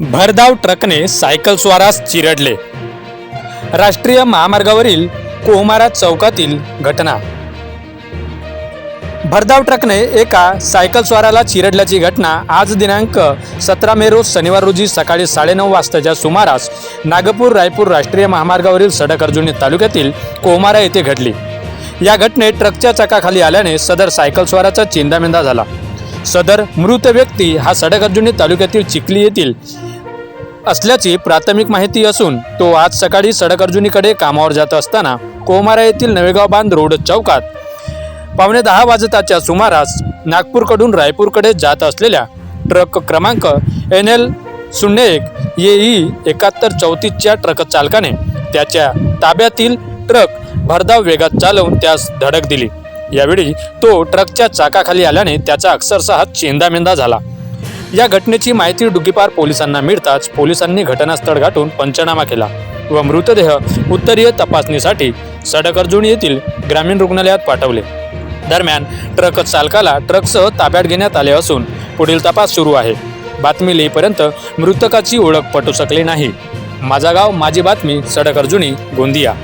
भरधाव ट्रकने सायकल स्वारास चिरडले. राष्ट्रीय महामार्गावरील कोहमारा चौकातील घटना. भरधाव ट्रकने एका सायकल स्वाराला चिरडल्याची घटना आज दिनांक सतरा मे रोज शनिवार रोजी सकाळी साडेनऊ वाजताच्या सुमारास नागपूर रायपूर राष्ट्रीय महामार्गावरील सडक अर्जुनी तालुक्यातील कोहमारा येथे घडली. या घटनेत ट्रकच्या चाकाखाली आल्याने सदर सायकल स्वाराचा झाला. सदर मृत व्यक्ती हा सडक अर्जुनी तालुक्यातील चिखली येथील असल्याची प्राथमिक माहिती असून तो आज सकाळी सडक अर्जुनीकडे कामावर जात असताना कोमारा येथील नवेगाव बांध रोड चौकात पावणे दहा वाजताच्या सुमारास नागपूरकडून रायपूरकडे जात असलेल्या ट्रक क्रमांक एन एल शून्य एक ए ई एकाहत्तर चौतीसच्या ट्रक चालकाने त्याच्या ताब्यातील ट्रक भरधाव वेगात चालवून त्यास धडक दिली. यावेळी तो ट्रकच्या चाकाखाली आल्याने त्याचा अक्षरशः चेंदामेंदा झाला. या घटनेची माहिती डुगीपार पोलिसांना मिळताच पोलिसांनी घटनास्थळ गाठून पंचनामा केला व मृतदेह उत्तरीय तपासणीसाठी सडकर्जुण येथील ग्रामीण रुग्णालयात पाठवले. दरम्यान ट्रक चालकाला ट्रकसह ताब्यात घेण्यात आले असून पुढील तपास सुरू आहे. बातमी येईपर्यंत मृतकाची ओळख पटू शकली नाही. माझा गाव माझी बातमी सडक अर्जुनी गोंदिया.